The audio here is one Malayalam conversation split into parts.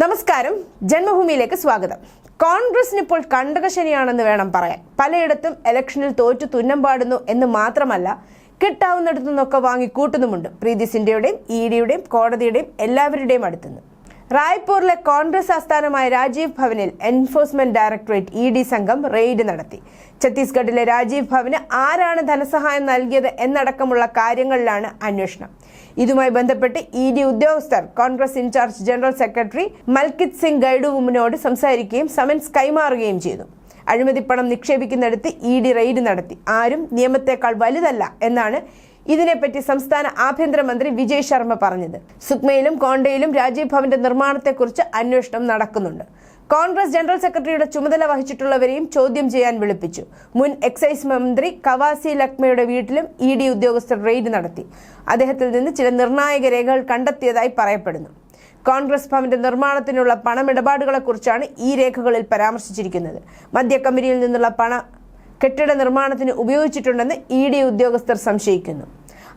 നമസ്കാരം. ജന്മഭൂമിയിലേക്ക് സ്വാഗതം. കോൺഗ്രസിന് ഇപ്പോൾ കണ്ടകശനിയാണെന്ന് വേണം പറയാൻ. പലയിടത്തും ഇലക്ഷനിൽ തോറ്റു തുന്നം പാടുന്നു എന്ന് മാത്രമല്ല കിട്ടാവുന്നിടത്തു നിന്നൊക്കെ വാങ്ങി കൂട്ടുന്നുമുണ്ട്. പ്രീതി സിൻഡയുടെയും ഇ ഡിയുടെയും കോടതിയുടെയും എല്ലാവരുടെയും അടുത്തുനിന്ന്. റായ്പൂരിലെ കോൺഗ്രസ് ആസ്ഥാനമായ രാജീവ് ഭവനിൽ എൻഫോഴ്സ്മെന്റ് ഡയറക്ടറേറ്റ് ഇ ഡി സംഘം റെയ്ഡ് നടത്തി. ഛത്തീസ്ഗഡിലെ രാജീവ് ഭവന് ആരാണ് ധനസഹായം നൽകിയത് എന്നടക്കമുള്ള കാര്യങ്ങളിലാണ് അന്വേഷണം. ഇതുമായി ബന്ധപ്പെട്ട് ഇ ഡി ഉദ്യോഗസ്ഥർ Congress in-charge general secretary Malkit Singh ഗൈഡുവുമിനോട് സംസാരിക്കുകയും സമൻസ് കൈമാറുകയും ചെയ്തു. അഴിമതിപ്പണം നിക്ഷേപിക്കുന്നിടത്ത് ഇ ഡി റെയ്ഡ് നടത്തി. ആരും നിയമത്തെക്കാൾ വലുതല്ല എന്നാണ് ഇതിനെപ്പറ്റി സംസ്ഥാന ആഭ്യന്തരമന്ത്രി വിജയ് ശർമ്മ പറഞ്ഞത്. സുക്മയിലും കോണ്ടയിലും രാജീവ് ഭവന്റെ നിർമ്മാണത്തെക്കുറിച്ച് അന്വേഷണം നടക്കുന്നുണ്ട്. കോൺഗ്രസ് ജനറൽ സെക്രട്ടറിയുടെ ചുമതല വഹിച്ചിട്ടുള്ളവരെയും ചോദ്യം ചെയ്യാൻ വിളിപ്പിച്ചു. മുൻ എക്സൈസ് മന്ത്രി കവാസി ലക്മയുടെ വീട്ടിലും ഇ ഡി ഉദ്യോഗസ്ഥർ റെയ്ഡ് നടത്തി. അദ്ദേഹത്തിൽ നിന്ന് ചില നിർണായക രേഖകൾ കണ്ടെത്തിയതായി പറയപ്പെടുന്നു. കോൺഗ്രസ് ഭവന്റെ നിർമ്മാണത്തിനുള്ള പണമിടപാടുകളെക്കുറിച്ചാണ് ഈ രേഖകളിൽ പരാമർശിച്ചിരിക്കുന്നത്. മദ്യ കമ്പനിയിൽ നിന്നുള്ള പണ കെട്ടിട നിർമ്മാണത്തിന് ഉപയോഗിച്ചിട്ടുണ്ടെന്ന് ഇ ഡി ഉദ്യോഗസ്ഥർ സംശയിക്കുന്നു.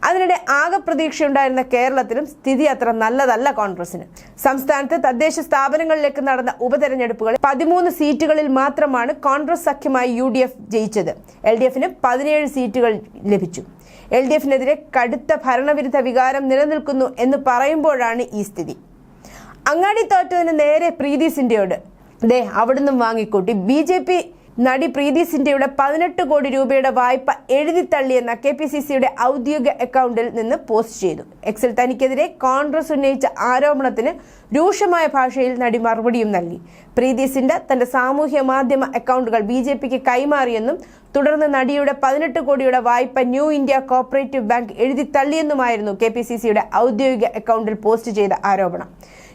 അതിനിടെ ആകെ പ്രതീക്ഷയുണ്ടായിരുന്ന കേരളത്തിലും സ്ഥിതി അത്ര നല്ലതല്ല കോൺഗ്രസിന് സംസ്ഥാനത്ത് തദ്ദേശ സ്ഥാപനങ്ങളിലേക്ക് നടന്ന ഉപതെരഞ്ഞെടുപ്പുകളിൽ പതിമൂന്ന് സീറ്റുകളിൽ മാത്രമാണ് കോൺഗ്രസ് സഖ്യമായി യു ഡി എഫ് ജയിച്ചത്. എൽ ഡി എഫിന് പതിനേഴ് സീറ്റുകൾ ലഭിച്ചു. എൽ ഡി എഫിനെതിരെ കടുത്ത ഭരണവിരുദ്ധ വികാരം നിലനിൽക്കുന്നു എന്ന് പറയുമ്പോഴാണ് ഈ സ്ഥിതി. അങ്ങാടി തോറ്റതിന് നേരെ പ്രീതി സിന്ധ്യയോട് ദേ അവിടുന്ന് വാങ്ങിക്കൂട്ടി. ബി ജെ പി നടി പ്രീതി സിൻഡയുടെ പതിനെട്ട് കോടി രൂപയുടെ വായ്പ എഴുതിത്തള്ളിയെന്ന കെ പി സി സിയുടെ ഔദ്യോഗിക അക്കൗണ്ടിൽ നിന്ന് പോസ്റ്റ് ചെയ്തു. എക്സിൽ തനിക്കെതിരെ കോൺഗ്രസ് ഉന്നയിച്ച ആരോപണത്തിന് രൂക്ഷമായ ഭാഷയിൽ നടി മറുപടിയും നൽകി. പ്രീതി സിൻഡ തന്റെ സാമൂഹ്യ മാധ്യമ അക്കൗണ്ടുകൾ ബി ജെ പിക്ക് കൈമാറിയെന്നും തുടർന്ന് നടിയുടെ പതിനെട്ട് കോടിയുടെ വായ്പ ന്യൂ ഇന്ത്യ കോപ്പറേറ്റീവ് ബാങ്ക് എഴുതിത്തള്ളിയെന്നുമായിരുന്നു കെ പി സി സിയുടെ ഔദ്യോഗിക അക്കൗണ്ടിൽ പോസ്റ്റ് ചെയ്ത ആരോപണം.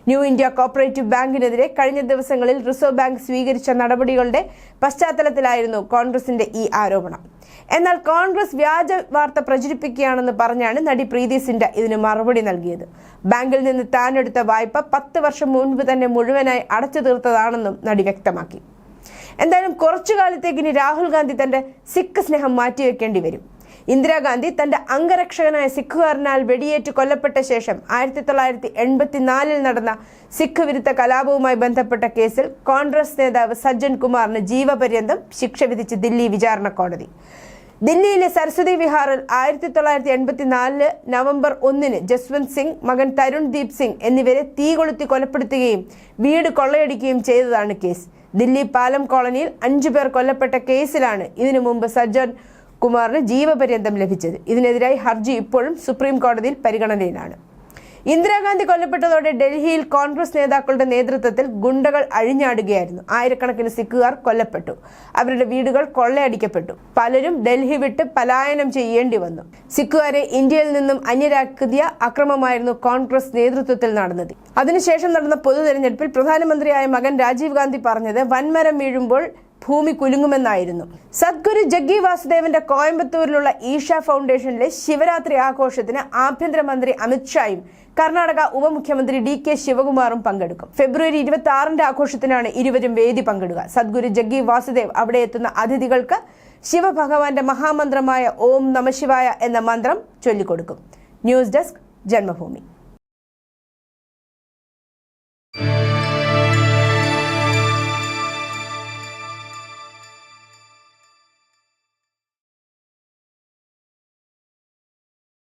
ന്യൂ ഇന്ത്യ കോപ്പറേറ്റീവ് ബാങ്കിനെതിരെ കഴിഞ്ഞ ദിവസങ്ങളിൽ റിസർവ് ബാങ്ക് സ്വീകരിച്ച നടപടികളുടെ പശ്ചാത്തലത്തിലായിരുന്നു കോൺഗ്രസിന്റെ ഈ ആരോപണം. എന്നാൽ കോൺഗ്രസ് വ്യാജ വാർത്ത പ്രചരിപ്പിക്കുകയാണെന്ന് പറഞ്ഞാണ് നടി പ്രീതി സിൻഡ ഇതിന് മറുപടി നൽകിയത്. ബാങ്കിൽ നിന്ന് താനെടുത്ത വായ്പ പത്ത് വർഷം മുൻപ് തന്നെ മുഴുവനായി അടച്ചു തീർത്തതാണെന്നും നടി വ്യക്തമാക്കി. എന്തായാലും കുറച്ചു കാലത്തേക്ക് ഇനി രാഹുൽ ഗാന്ധി തന്റെ സിഖ് സ്നേഹം മാറ്റിവെക്കേണ്ടി വരും. ഇന്ദിരാഗാന്ധി തന്റെ അംഗരക്ഷകനായ സിഖുകാരനാൽ വെടിയേറ്റ് കൊല്ലപ്പെട്ട ശേഷം ആയിരത്തി തൊള്ളായിരത്തി എൺപത്തിനാലിൽ നടന്ന സിഖ് വിരുദ്ധ കലാപവുമായി ബന്ധപ്പെട്ട കേസിൽ കോൺഗ്രസ് നേതാവ് സജ്ജൻ കുമാറിന് ജീവപര്യന്തം ശിക്ഷ വിധിച്ച് ദില്ലി വിചാരണ കോടതി. ദില്ലിയിലെ സരസ്വതി വിഹാറിൽ ആയിരത്തി തൊള്ളായിരത്തി എൺപത്തിനാലിൽ നവംബർ ഒന്നിന് ജസ്വന്ത് സിംഗ് മകൻ തരുൺ ദീപ് സിംഗ് എന്നിവരെ തീ കൊളുത്തി കൊലപ്പെടുത്തുകയും വീട് കൊള്ളയടിക്കുകയും ചെയ്തതാണ് കേസ്. ദില്ലി പാലം കോളനിയിൽ അഞ്ചു പേർ കൊല്ലപ്പെട്ട കേസിലാണ് ഇതിനു മുമ്പ് സജ്ജൻ കുമാറിന് ജീവപര്യന്തം ലഭിച്ചത്. ഇതിനെതിരായി ഹർജി ഇപ്പോഴും സുപ്രീം കോടതിയിൽ പരിഗണനയിലാണ്. ഇന്ദിരാഗാന്ധി കൊല്ലപ്പെട്ടതോടെ ഡൽഹിയിൽ കോൺഗ്രസ് നേതാക്കളുടെ നേതൃത്വത്തിൽ ഗുണ്ടകൾ അഴിഞ്ഞാടുകയായിരുന്നു. ആയിരക്കണക്കിന് സിഖുകാർ കൊല്ലപ്പെട്ടു. അവരുടെ വീടുകൾ കൊള്ളയടിക്കപ്പെട്ടു. പലരും ഡൽഹി വിട്ട് പലായനം ചെയ്യേണ്ടി വന്നു. സിഖുകാരെ ഇന്ത്യയിൽ നിന്നും അന്യരാക്കിയ അക്രമമായിരുന്നു കോൺഗ്രസ് നേതൃത്വത്തിൽ നടന്നത്. അതിനുശേഷം നടന്ന പൊതു തെരഞ്ഞെടുപ്പിൽ പ്രധാനമന്ത്രിയായ മകൻ രാജീവ് ഗാന്ധി പറഞ്ഞത് വൻമരം വീഴുമ്പോൾ ഭൂമി കുലുങ്ങുമെന്നായിരുന്നു. സദ്ഗുരു ജഗ്ഗി വാസുദേവന്റെ കോയമ്പത്തൂരിലുള്ള ഈഷ ഫൗണ്ടേഷനിലെ ശിവരാത്രി ആഘോഷത്തിന് ആഭ്യന്തരമന്ത്രി അമിത്ഷായും കർണാടക ഉപമുഖ്യമന്ത്രി ഡി കെ ശിവകുമാറും പങ്കെടുക്കും. ഫെബ്രുവരി ഇരുപത്തി ആറിന്റെ ആഘോഷത്തിനാണ് ഇരുവരും വേദി പങ്കിടുക. സദ്ഗുരു ജഗ്ഗി വാസുദേവ് അവിടെ എത്തുന്ന അതിഥികൾക്ക് ശിവഭഗവാന്റെ മഹാമന്ത്രമായ ഓം നമശിവായ എന്ന മന്ത്രം ചൊല്ലിക്കൊടുക്കും. News desk Janmabhumi.